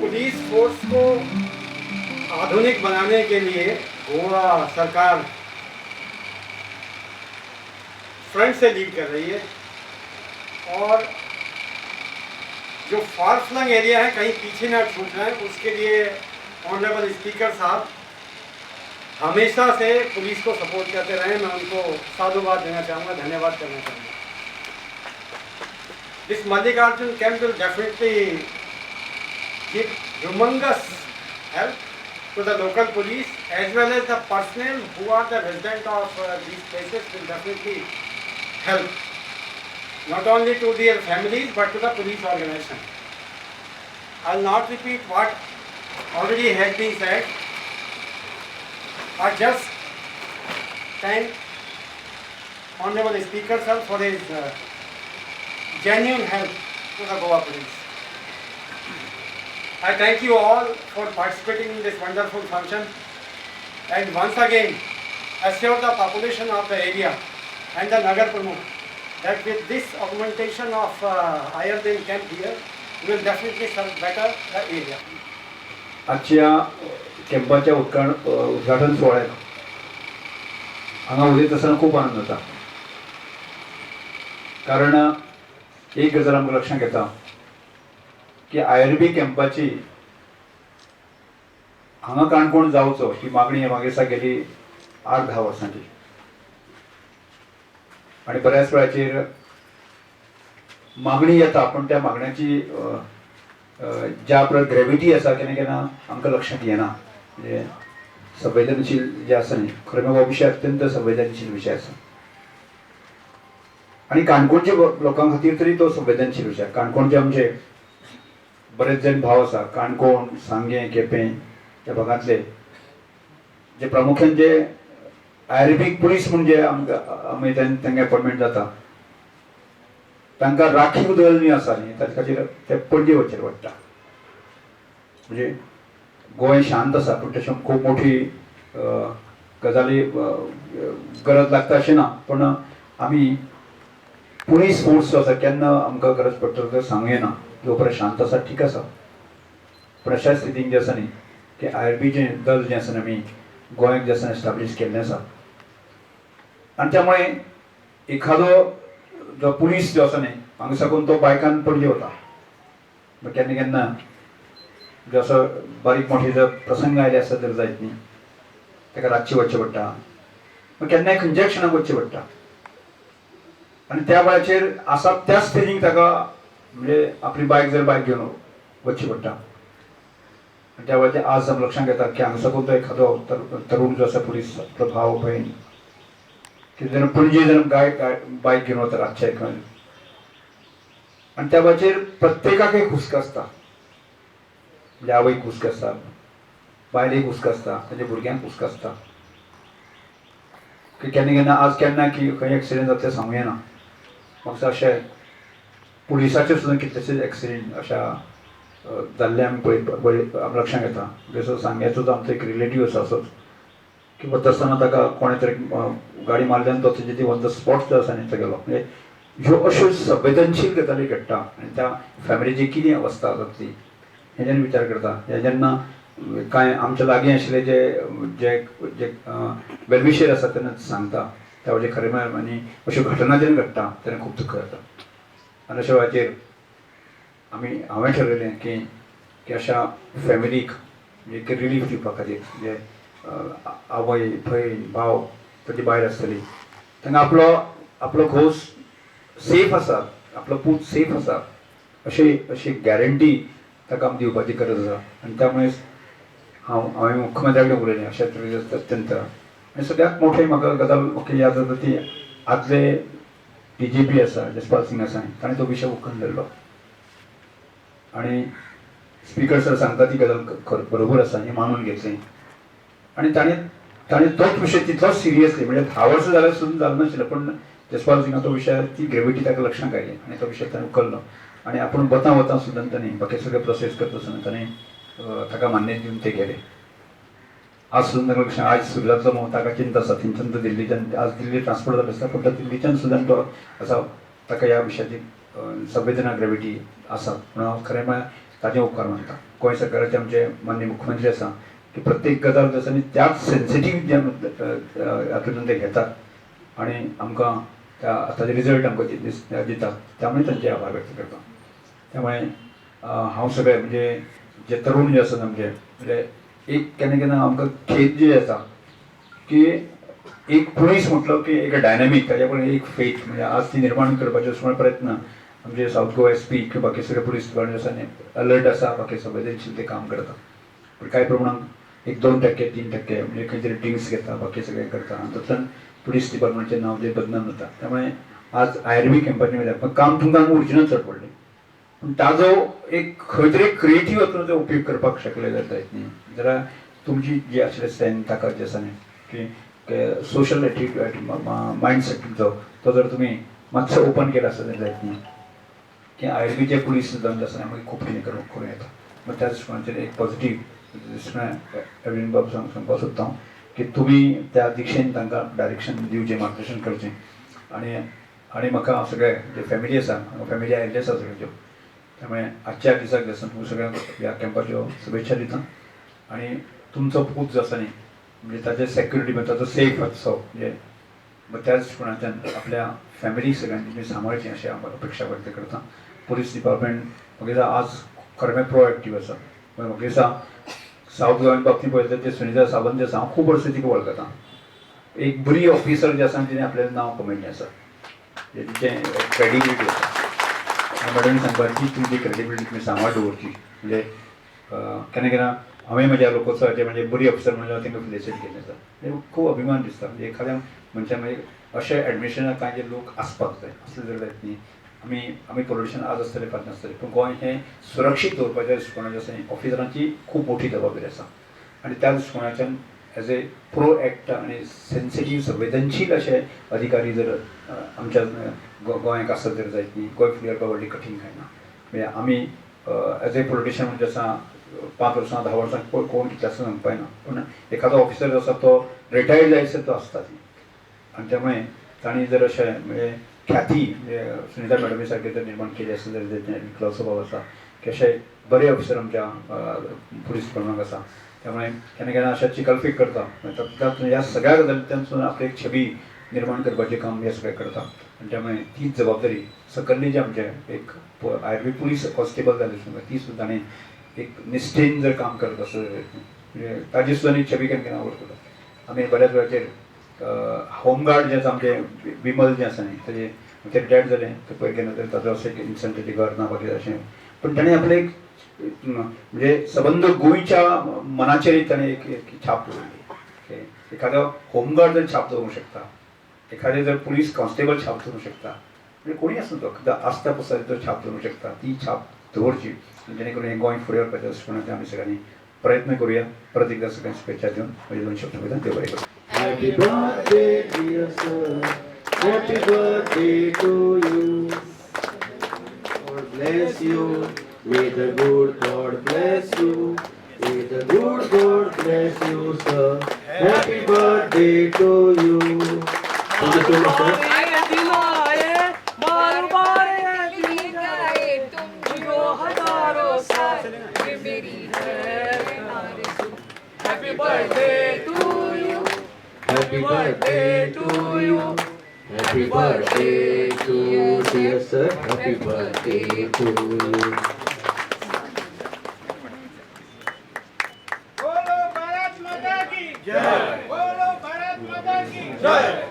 Police force को आधुनिक बनाने के लिए गोवा सरकार फ्रंट से लीड कर रही है। और जो फार फ्लंग एरिया है, कहीं पीछे ना छूट जाए, उसके लिए ऑनरेबल स्पीकर साहब हमेशा से पुलिस को सपोर्ट करते रहे। मैं उनको साधुवाद देना चाहूँगा, धन्यवाद करना चाहूँगा। इस Mallikarjun camp will definitely give help to the local police as well as the personal who are the resident of this places will definitely help not only to their families but to the police organization. I'll not repeat what already has been said. I just thank Honorable Speaker sir for his uh, genuine help to the Goa police. I thank you all for participating in this wonderful function and once again assure the population of the area and the Nagar Pramukh that with this augmentation of uh, higher than camp here, we will definitely serve better the area. आजच्या कॅम्पाच्या उद्घाटन उद्घाटन सोहळ्यात हांगा उलयत आसतना खूप आनंद जाता कारण एक गजाल आमकां लक्षांत येता की आय आर बी कॅम्पाची हांगा काणकोण जावचो ही मागणी मागे गेली आठ धा वर्सांची आणि बऱ्याच वेळाचेर मागणी येता पण त्या मागण्याची ज्या परत ग्रेविटी आसा केन्ना केन्ना आमकां लक्षांत येना म्हणजे संवेदनशील जे आसा न्ही खरें हो म्हणजे विशय अत्यंत संवेदनशील विशय आसा आणि काणकोणच्या लोकां खातीर तरी तो संवेदनशील विशय काणकोणचे आमचे बरेच जण भाव आसा काणकोण सांगें केपें त्या भागांतले जे प्रामुख्यान जे अरेबीक पुलीस म्हणजे आमकां आमी तांकां अपॉइंटमेंट जाता. तांकां राखीव दल न्ही आसा न्ही ताचे खातीर ते पणजे वचचें पडटा म्हणजे गोंय शांत आसा पूण तशें खूब मोठी गजाली गरज लागता अशें ना. पूण आमी पुलीस फोर्स जो आसा केन्ना आमकां गरज पडटा तर सांगूं येना जो परत शांत आसा ठीक आसा पूण अशा स्थितीन जें आसा न्ही की आय बी जें दल जें आसा न्ही आमी गोंयाक जे आसा एस्टाब्लीश केल्लें आसा आनी त्यामुळे एखादो जो पुलीस जो आसा न्ही हांगा साकून तो बायकान पडली वता मग केन्ना केन्ना जो असो बारीक मोठे जर प्रसंग आयले आसत जर जायत न्ही. ताका रातचे वचचें पडटा मग केन्नाय खंयच्या क्षणाक वचचें पडटा आनी त्या वेळाचेर आसा त्याच स्टेजीक ताका म्हणजे आपली बायक जर बायक घेवन वच्ची पडटा आनी त्या वेळाचेर आज लक्षांत येता की हांगा साकून तो एखादो तरुण जो आसा पुलीस प्रभाव भाव भयण जाणां पणजे जाल्यार गाय बायक घेवन वता रातचे खंय आनी त्या वेळाचेर प्रत्येकाक एक हुस्क आसता म्हणजे आवयक हुस्क आसता बायलेक हुस्क आसता ताच्या भुरग्यांक हुस्क आसता की केन्ना केन्ना आज केन्ना की खंय एक्सिडेंट जाता तें सांगूं येना म्हाका अशें पुलिसाचे सुद्दां कितलेशेच एक्सिडेंट अशा जाल्ले आमी पळय पळय लक्षांत येता जसो सांग्याचो आमचो एक रिलेटीव आसा असोच किंवा तसं आसतना ताका कोणे तरी गाडी मारल्यान तो तेजे ती वता स्पॉट जो आसा न्ही तो गेलो. म्हणजे ह्यो अश्यो संवेदनशील गजाली घडटा आनी त्या फॅमिलीची कितें अवस्था जातली हेज्यान विचार करता हे जेन्ना कांय आमच्या लागीं आशिल्ले जे जे जे वेलविशेर आसा तेन्ना सांगता त्या वेळाचेर खरें म्हळ्यार आनी अश्यो घटना जेन्ना घडटा तेन्ना खूब दुख्ख जाता आनी अशा वेळाचेर आमी हांवें ठरयलें की की अशा फॅमिलीक म्हणजे रिलीफ दिवपा खातीर जे आवय भयण भाव ताची बायल आसतली तांकां आपलो आपलो घोस सेफ आसा आपलो पूत सेफ आसा अशी अशी गॅरंटी ताका आमी दिवपाची गरज आसा आनी त्यामुळे हांव हांवें मुख्यमंत्र्या कडेन उलयलें अशा तरेचे अत्यंत. आनी सगळ्यात मोठे म्हाका गजाल म्हाका याद जाता ती आदले डी जी पी आसा जसपाल सिंग आसा ताणें तो विशय उखललेलो आणि स्पीकर सर सांगता ती गजाल बरोबर आसा हें मानून घेतली आणि ताणें ताणें तोच विशय तिथलाच सिरियसली म्हणजे धा झालं जाल्यार सुद्दां नसेल नाशिल्लो पण जसपाल सिंगा तो विषय ती ग्रेविटी ताका लक्षात आयली आनी तो विशय ताणें उकललो. आनी आपूण वता वता सुद्दां त्याने बाकी सगळे प्रोसेस करता असताना ताणें ताका मान्य दिवन ते गेले आज सुद्दां ताका लक्षांत आज सुरजाचो मोह ताका चिंता आसा थंयच्यान तो दिल्लीच्यान आज दिल्ली ट्रान्सपोर्ट जालो आसता पूण दिल्लीच्यान सुद्दां तो आसा ताका ह्या विशयाची संवेदना ग्रेविटी आसा म्हणून हांव खरें म्हळ्यार ताजे उपकार मानता गोंय सरकाराचे आमचे मान्य मुख्यमंत्री आसा की प्रत्येक गजाल जसो त्याच सेन्सिटीव जे हातूंतल्यान ते घेतात. आनी आमकां त्या ताचे रिजल्ट आमकां दितात त्यामुळे तांचे आभार व्यक्त करता. त्यामुळे हांव सगळे म्हणजे जे तरुण जे आसात आमचे म्हणजे एक केन्ना केन्ना आमकां खेद जे आसा की एक पुलीस म्हटलो की एक डायनॅमीक ताज्या कडेन एक फेथ म्हणजे आज ती निर्माण करपाचे सगळे प्रयत्न आमचे साऊथ गोवा एस पी किंवा बाकी सगळे पुलीस डिपार्टमेंट आसा अलर्ट आसा बाकी संवेदनशील ते काम करता पण कांय प्रमाणात एक दोन टक्के तीन टक्के म्हणजे खंय तरी ड्रिंक्स घेता बाकी सगळे करता. आनी तातूंतल्यान पुलीस डिपार्टमेंटचें नांव जे बदनाम जाता त्यामुळे आज आय आर बी कॅम्पाचे पण काम तुमकां ओरिजिनल चड पडलें पूण ताजो एक खंय तरी क्रिएटीव हातून जो उपयोग करपाक शकले जायत न्ही जाल्यार तुमची जी आसले स्ट्रेंथ ताकद जे आसा न्ही की सोशल एटिट्यूड मायंडसेट तुमचो तो जर तुमी मातसो ओपन केला आसत जायत न्ही की आय आर बीचे पुलीस सुद्दां आसा मागीर खूब कितें करूं करूं येता मग त्याच एक पॉझिटीव एवरीन बाबू सांग सांगपा सोदता हांव की तुमी त्या दिशेन तांकां डायरेक्शन दिवचें मार्गदर्शन करचें आनी आनी म्हाका सगळे जे फॅमिली आसा फॅमिली आयिल्ले आसा सगळ्यांच्यो त्यामुळे आजच्या दिसाक म्हणजे जे आसा तुमकां सगळ्यांक ह्या कॅम्पाच्यो शुभेच्छा दिता. आनी तुमचो पूत जो आसा न्ही म्हणजे ताचे सेक्युरिटी म्हणजे ताचो सेफ आसचो म्हणजे त्याच कोणाच्यान आपल्या फॅमिली सगळ्यांनी तुम्ही सांभाळची अशी हांव अपेक्षा व्यक्त करता. पोलीस डिपार्टमेंट म्हाका दिसा आज खरें प्रोएक्टीव आसा म्हाका दिसा साऊथ गोव्यान बाबतींत पळयता ते सुनिता सावंत जे आसा हांव खूब वर्सां तिका वळखता एक बरी ऑफिसर जे आसा तिणें आपलें नांव कमेंट आसा तिचें क्रेडिबिलिटी आसा मॅडम सांगपाची तुमची क्रेडिबिलिटी तुमी सांबाळ दवरची म्हणजे केन्ना केन्ना हांवें म्हज्या लोकोत्सवाचे म्हणजे बरी ऑफिसर म्हणजे हांव तांकां फिलिसिट केल्लें आसा खूब अभिमान दिसता म्हणजे एखाद्या मनशाक मागीर अशें एडमिशनाक कांय जे लोक आसपाक जाय असले जर जायत न्ही आमी आमी पॉलिटिशन आज आसतलें फाट नासतले पूण गोंय हें सुरक्षीत दवरपाच्या दृश्टिकोनाचें आसा ऑफिसरांची खूब मोठी जबाबदारी आसा आनी त्या दृश्टिकोनाच्यान एज ए प्रो एक्ट आनी सेन्सिटीव संवेदनशील अशे अधिकारी जर आमच्या अ, गोंयाक आसत जर जायत न्ही गोंय फुडें येवपाक व्हडली कठीण कांय ना. म्हणजे आमी एज ए पॉलिटिशियन म्हणजे आसा पांच वर्सां धा वर्सां कोण कोण कितलें आसा सांगपाक ना. पूण एखादो ऑफिसर जो आसा तो रिटायर्ड जायसर तो आसता आनी त्यामुळे तांणी जर अशें म्हणजे ख्याती म्हणजे मॅडमीसारखे मॅडमी जर निर्माण केली असेल तर इतलो स्वभाव आसा की असे बरे ऑफिसर आमच्या पोलीस पुलीस असा. आसा त्यामुळे केन्ना केन्ना अशा चिकलफीक करता. म्हणजे तातूंत ह्या सगळ्या गजालींतल्यान आपली एक छबी निर्माण करपाचें काम हे सगळें करता. आनी त्यामुळे तीच जबाबदारी सकल्ली जे आमचे एक आयर्वी पुलीस कॉन्स्टेबल जाले ती सुद्दां ताणें एक निश्ठेन जर काम करत आसत म्हणजे ताजी सुद्दां छबी केन्ना केन्ना आवडटा आमी बऱ्याच वेळाचेर होमगार्ड जे आसा आमचे विमल जे आसा न्ही ताजे ते रिटायर्ड जाले ते पळय केन्ना तरी ताजो अशें इन्सेंटिटी घर ना बाकी अशें पूण ताणें आपलें एक म्हणजे सबंद गोंयच्या मनाचेर ताणें एक छाप दवरली एखादो होमगार्ड जर छाप दवरूंक शकता एखादे जर पुलीस कॉन्स्टेबल छाप दवरूंक शकता म्हणजे कोणी आसूं तो आस्था पसर जर छाप दवरूंक शकता ती छाप दवरची जेणे करून हे गोंय फुडें वरपाचें आमी सगळ्यांनी प्रयत्न करूया. परत एकदा सगळ्यांक शुभेच्छा दिवन म्हजे दोन शब्द देव बरें करूं. Happy birthday, dear sir. Happy birthday to you. God bless you. May the good God bless you. May the good God bless you, sir. Happy birthday to you. Thank you so much, sir. Happy birthday Happy birthday to you. Happy birthday to you, dear sir. Happy birthday to you. बोलो भारत माता की जय बोलो भारत माता की जय